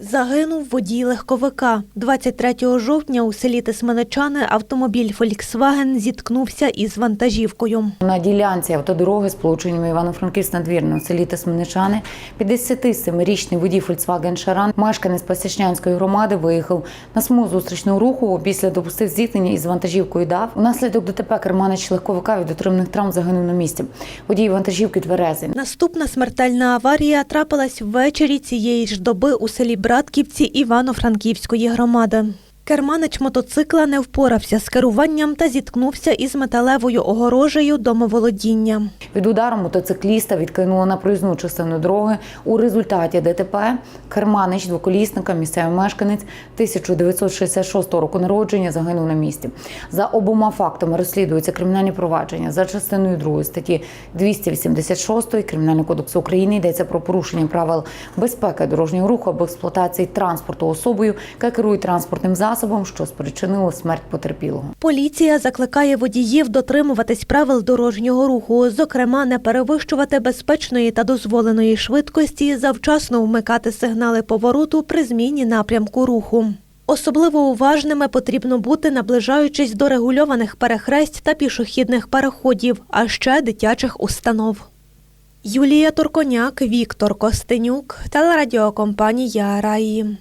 Загинув водій легковика. 23 жовтня у селі Тисменичани автомобіль Volkswagen зіткнувся із вантажівкою. На ділянці автодороги з полученням Івано-Франківськ надвірно в селі Тисменичани 57-річний водій Volkswagen Шаран, мешканець Пасічнянської громади, виїхав на смугу зустрічного руху. Після допустив зіткнення із вантажівкою ДАВ. Унаслідок ДТП керманич легковика від отриманих травм загинув на місці. Водій вантажівки тверезий. Наступна смертельна аварія трапилась ввечері цієї ж доби у селі Братківці Івано-Франківської громади. Керманич мотоцикла не впорався з керуванням та зіткнувся із металевою огорожею домоволодіння. Від удару мотоцикліста відкинуло на проїзну частину дороги. У результаті ДТП керманич двоколісника, місцевий мешканець 1966 року народження загинув на місці. За обома фактами розслідуються кримінальні провадження за частиною 2 статті 286 Кримінального кодексу України йдеться про порушення правил безпеки дорожнього руху або експлуатації транспорту особою, яка керує транспортним засобом, що спричинило смерть потерпілого. Поліція закликає водіїв дотримуватись правил дорожнього руху, зокрема, не перевищувати безпечної та дозволеної швидкості, завчасно вмикати сигнали повороту при зміні напрямку руху. Особливо уважними потрібно бути, наближаючись до регульованих перехресть та пішохідних переходів, а ще дитячих установ. Юлія Турконяк, Віктор Костенюк, телерадіокомпанія Раї.